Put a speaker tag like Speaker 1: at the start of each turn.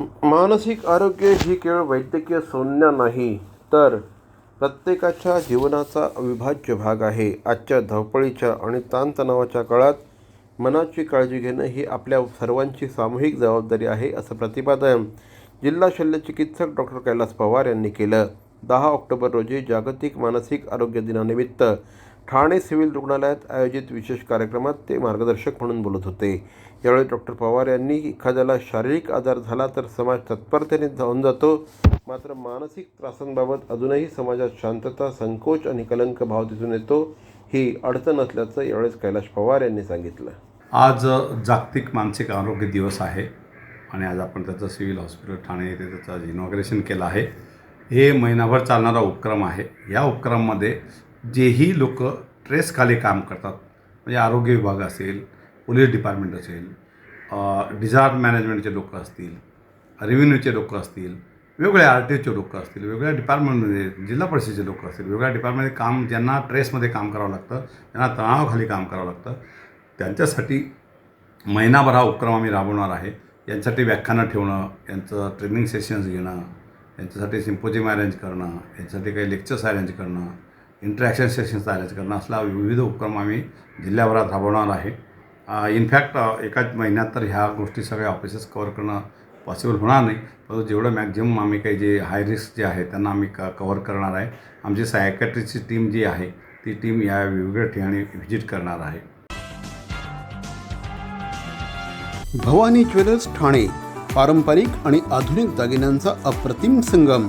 Speaker 1: मानसिक आरोग्य ही केवळ वैद्यकीय संज्ञा नाही तर प्रत्येकाच्या जीवनाचा अविभाज्य भाग आहे. आजच्या धावपळीच्या आणि ताणतणावाच्या काळात मनाची काळजी घेणं ही आपल्या सर्वांची सामूहिक जबाबदारी आहे असं प्रतिपादन जिल्हा शल्य चिकित्सक डॉक्टर कैलास पवार यांनी केलं. दहा ऑक्टोबर रोजी जागतिक मानसिक आरोग्य दिनानिमित्त ठाणे सिव्हिल रुग्णालयात आयोजित विशेष कार्यक्रमात ते मार्गदर्शक म्हणून बोलत होते. यावेळी डॉक्टर पवार यांनी एखाद्याला शारीरिक आजार झाला तर समाज तत्परतेने धावून जातो. मात्र मानसिक त्रासांबाबत अजूनही समाजात शांतता संकोच आणि कलंक भाव दिसून येतो ही अडचण असल्याचं यावेळेस कैलाश पवार यांनी सांगितलं.
Speaker 2: आज जागतिक मानसिक आरोग्य दिवस आहे आणि आज आपण त्याचं सिव्हिल हॉस्पिटल ठाणे येथे त्याचं इनॉग्रेशन केलं आहे. हे महिनाभर चालणारा उपक्रम आहे. या उपक्रमामध्ये जेही लोक ट्रेसखाली काम करतात म्हणजे आरोग्य विभाग असेल पोलीस डिपार्टमेंट असेल डिझास्टर मॅनेजमेंटचे लोक असतील रेव्हेन्यूचे लोक असतील वेगवेगळ्या आर टी ओचे लोक असतील वेगवेगळ्या डिपार्टमेंटमध्ये जिल्हा परिषदेचे लोक असतील वेगवेगळ्या डिपार्टमेंटमध्ये काम ज्यांना ट्रेसमध्ये काम करावं लागतं त्यांना तणावाखाली काम करावं लागतं. त्यांच्यासाठी महिनाभर हा उपक्रम आम्ही राबवणार आहे. यांच्यासाठी व्याख्यानं ठेवणं यांचं ट्रेनिंग सेशन्स घेणं यांच्यासाठी सिम्पोजियम अरेंज करणं यांच्यासाठी काही लेक्चर्स अरेंज करणं इंटरॅक्शन सेशन्स अरेंज करणं असला विविध उपक्रम आम्ही जिल्ह्याभरात राबवणार आहे. इनफॅक्ट एकाच महिन्यात तर ह्या गोष्टी सगळ्या ऑफिसेस कवर करणं पॉसिबल होणार नाही. परंतु जेवढं मॅक्झिमम आम्ही काही जे हाय रिस्क जे आहे त्यांना आम्ही क कवर करणार आहे. आमची सायकॅट्रीची टीम जी आहे ती टीम या वेगवेगळ्या ठिकाणी व्हिजिट करणार आहे.
Speaker 3: भवानी ज्वेलर्स ठाणे पारंपरिक आणि आधुनिक दागिन्यांचा अप्रतिम संगम.